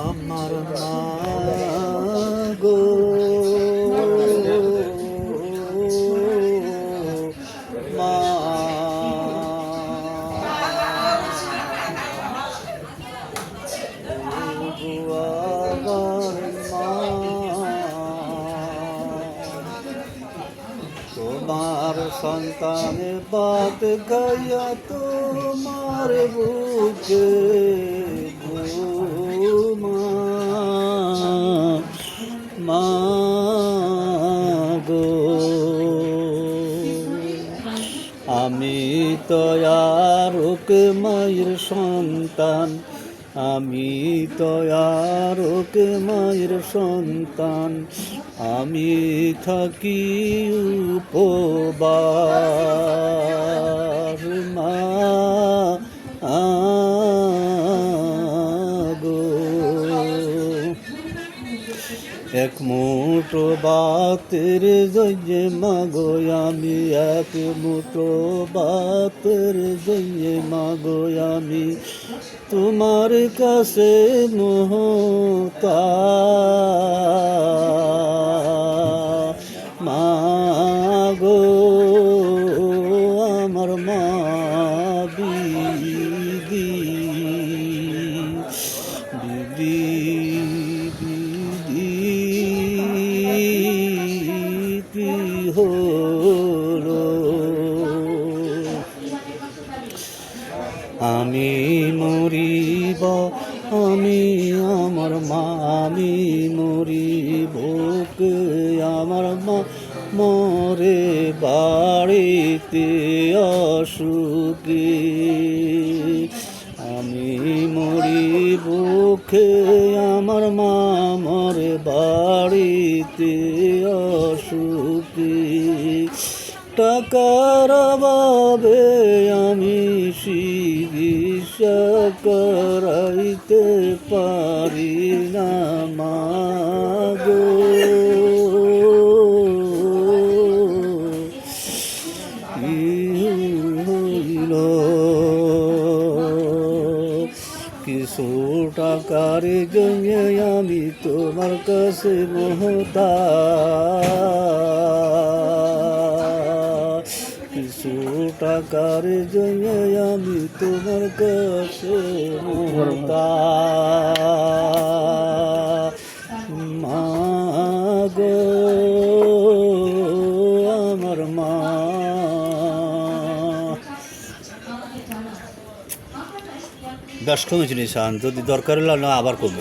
আমার গো মা তোমার সন্তানের বাত গাইয়া তোমার বুকে গো আমি তো আরক মায়ের সন্তান আমি তো আরক মায়ের সন্তান আমি থাকি উপবার এক মুঠো বাতের জয়ে মাগো, আমি এক মুঠো বাতের জয়ে মাগো, আমি তোমার কাছে মোহতা মাগো, আমার মা দিদি দিদি হলো। আমি মরিব আমি আমার মা আমি মরিব আমার মা মরে বাড়িতে অসুখে। আমি মরি বুকে আমার মা মরে বাড়িতে অসুখে। টাকার বাবে আমি চিকিৎসা করাইতে পারি না মাগো কিছু টাকার জন্য আমি তোমার কাছে মহতা কিছু টাকার জন্য আমি তোমার কাছে মহতা মাগো আমার মা। বেশ কমেছি নিশান যদি দরকার হলে না আবার করব